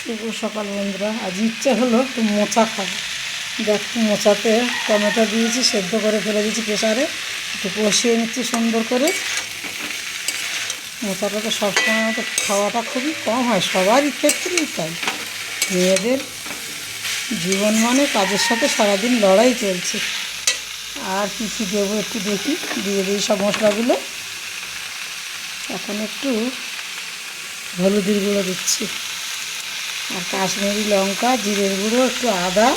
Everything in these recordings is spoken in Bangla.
শুভ সকাল বন্ধুরা। আজ ইচ্ছা হলো একটু মোচা খাব। দেখ, মোচাতে টমেটো দিয়েছি, সেদ্ধ করে ফেলে দিয়েছি প্রেসারে। একটু কষিয়ে নিচ্ছি সুন্দর করে। মোচাটা তো সবসময় তো খাওয়াটা খুবই কম হয়, সবারই ক্ষেত্রেই তাই। মেয়েদের জীবন মানে কাজের সাথে সারাদিন লড়াই চলছে। আর কী কী দেবো একটু দেখি। দিয়ে দিই সব মশলাগুলো। এখন একটু হলুদের গুঁড়ো দিচ্ছি। আর কাশ্মীরি লঙ্কা, জিরের গুঁড়ো, একটু আদা।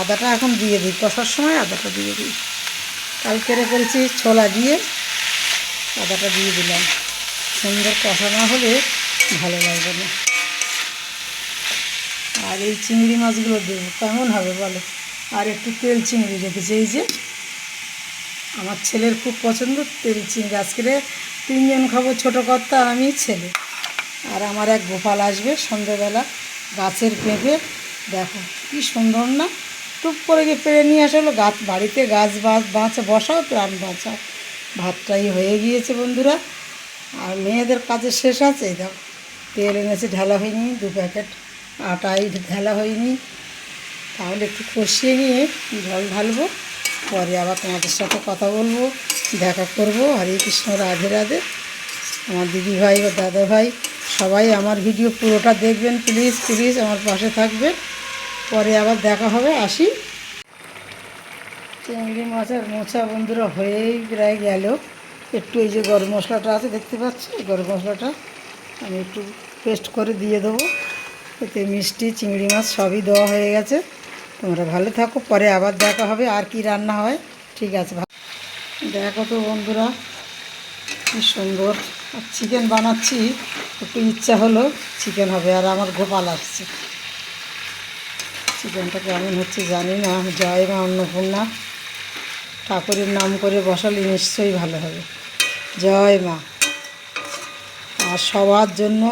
আদাটা এখন দিয়ে দিই, কষার সময় আদাটা দিয়ে দিই। কালকেরে করেছি ছোলা দিয়ে, আদাটা দিয়ে দিলাম। সুন্দর কষানো হলে ভালো লাগবে না। আর এই চিংড়ি মাছগুলো দেবো, কেমন হবে বলো? আর একটু তেল চিংড়ি রেখেছি, এই যে আমার ছেলের খুব পছন্দ তেল চিংড়ি। আজকে তিনজন খাব, ছোটো কর্তা আমি ছেলে। আর আমার এক গোপাল আসবে সন্ধ্যেবেলা। গাছের পেঁপে, দেখো কি সুন্দর না? টুপ করে গিয়ে পেরে নিয়ে আসা হলো, গাছ, বাড়িতে গাছ বাঁচ বাঁচা, বসাও, প্রাণ বাঁচাও। ভাতটাই হয়ে গিয়েছে বন্ধুরা। আর মেয়েদের কাজে শেষ আছে দেখো। তেল এনেছে, ঢালা হয়নি, দু প্যাকেট আটাই ঢালা হয়নি। তাহলে একটু কষিয়ে নিয়ে জল ঢালবো। পরে আবার তোমাদের সাথে কথা বলব, দেখা করব। হরে কৃষ্ণ, রাধে রাধে। আমার দিদি ভাই ও দাদা ভাই সবাই আমার ভিডিও পুরোটা দেখবেন প্লিজ প্লিজ আমার পাশে থাকবেন। পরে আবার দেখা হবে, আসি। চিংড়ি মাছের মোছা বন্ধুরা হয়েই প্রায় গেল। একটু এই যে গরম মশলাটা আছে, দেখতে পাচ্ছ গরম মশলাটা আমি একটু পেস্ট করে দিয়ে দেবো। এতে মিষ্টি, চিংড়ি মাছ সবই দেওয়া হয়ে গেছে। তোমরা ভালো থাকো, পরে আবার দেখা হবে, আর কি রান্না হয়। ঠিক আছে দেখো তো বন্ধুরা, কি সুন্দর। চিকেন বানাচ্ছি, একটু ইচ্ছা হলো চিকেন হবে, আর আমার গোপাল আসছে। চিকেনটা কেমন হচ্ছে জানি না, জয় মা অন্নপূর্ণা। ঠাকুরের নাম করে বসালে নিশ্চয়ই ভালো হবে। জয় মা। আর সবার জন্য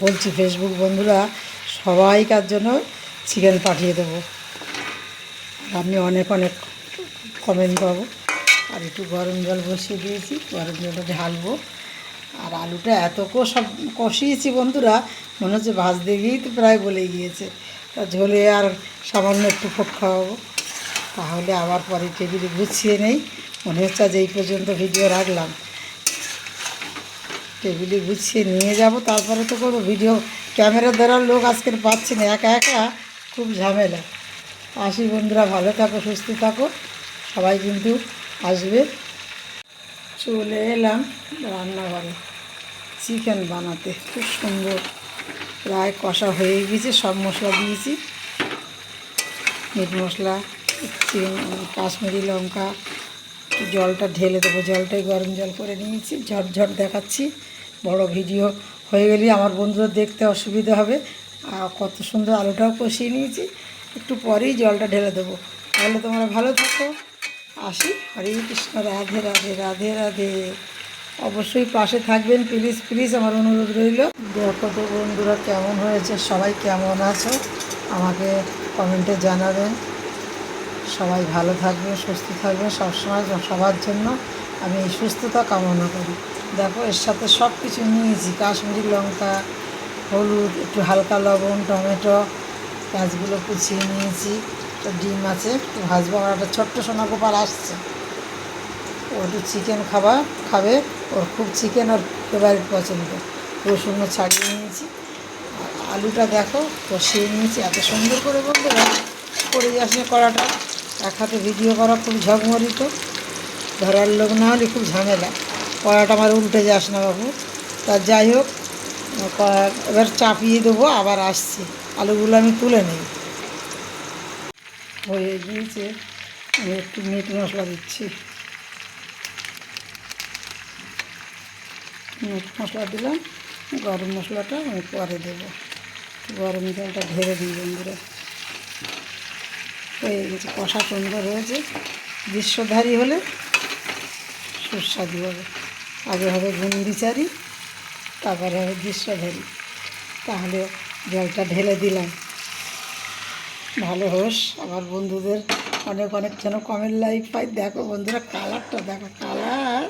বলছি ফেসবুক বন্ধুরা, সবাইকার জন্য চিকেন পাঠিয়ে দেবো। আমি অনেক অনেক কমেন্ট পাবো। আর একটু গরম জল বসিয়ে দিয়েছি, গরম জলটা ঢালবো আর আলুটা এত সব কষিয়েছি বন্ধুরা, মনে হচ্ছে ভাজতে গিয়েই তো প্রায় গলে গিয়েছে। তা ঝোলে আর সামান্য একটু ফোট খাওয়াবো। তাহলে আবার পরে টেবিলে গুছিয়ে নেই। মনে হচ্ছে আজ এই পর্যন্ত ভিডিও রাখলাম। টেবিলে গুছিয়ে নিয়ে যাব, তারপরে তো করব ভিডিও। ক্যামেরা ধরার লোক আজকের পাচ্ছি না, একা একা খুব ঝামেলা। আসি বন্ধুরা, ভালো থাকো, সুস্থ থাকো। সবাই কিন্তু আসবে। চলে এলাম রান্নাঘরে। চিকেন বানাতে, খুব সুন্দর। প্রায় কষা হয়ে গেছে, সব মশলা দিয়েছি। মিট মশলা কাশ্মীরি লঙ্কা জলটা ঢেলে দেবো, জলটাই গরম জল করে নিয়েছি। ঝটঝট দেখাচ্ছি, বড় ভিডিও হয়ে গেলে আমার বন্ধুরা দেখতে অসুবিধা হবে। আর কত সুন্দর আলুটাও কষিয়ে নিয়েছি। একটু পরেই জলটা ঢেলে দেবো। তাহলে তোমরা ভালো থাকো। আসি। হরে কৃষ্ণ, রাধে রাধে রাধে রাধে। অবশ্যই পাশে থাকবেন, প্লিজ প্লিজ আমার অনুরোধ রইল। দেখো তো বন্ধুরা কেমন হয়েছে, সবাই কেমন আছো? আমাকে কমেন্টে জানাবেন। সবাই ভালো থাকবে, সুস্থ থাকবে, সবসময় সবার জন্য আমি এই সুস্থতা কামনা করি। দেখো, এর সাথে সব কিছু নিয়েছি, কাশ্মীরি লঙ্কা, হলুদ, একটু হালকা লবণ, টমেটো গাছগুলো কুচিয়ে নিয়েছি। একটা ডিম আছে, ভাজবো, আমার একটা ছোট্ট সোনা গোপাল আসছে। ও একটু চিকেন খাবার খাবে, ওর খুব চিকেন ওর ফেভারিট পছন্দ। রসুনও ছাড়িয়ে নিয়েছি। আলুটা দেখো, তো কষিয়ে নিয়েছি, এত সুন্দর করে বন্ধুরা করে আসে কড়াটা। এক হাতে ভিডিও করা খুব ঝকমরিত। ধরার লোক না হলে খুব ঝামেলা। কড়াটা আমার উল্টে যাস না বাবু। তা যাই হোক এবার চাপিয়ে দেবো, আবার আসছি। আলুগুলো আমি তুলে নেই। হয়ে গিয়েছে। আমি একটু মিট মশলা দিচ্ছি। মিট মশলা দিলাম। গরম মশলাটা আমি পরে দেবো। গরম জলটা ঢেলে দিই বন্ধুরা। হয়ে গেছে। কষা সুন্দর হয়েছে গ্রীষ্মধারী হলে সুস্বাদু হবে। আগে হবে গুন্ডিচারি, তারপরে হবে গ্রীষ্মধারী। তাহলে জলটা ঢেলে দিলাম। ভালো হোস। আমার বন্ধুদের অনেক অনেক যেন কমেন্ট লাইক পাই। দেখো বন্ধুরা কালারটা দেখো কালার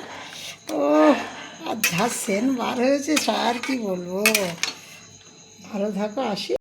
ও আর যা সেন বার হয়েছে, আর কি বলব? ভালো থাকো, আসি।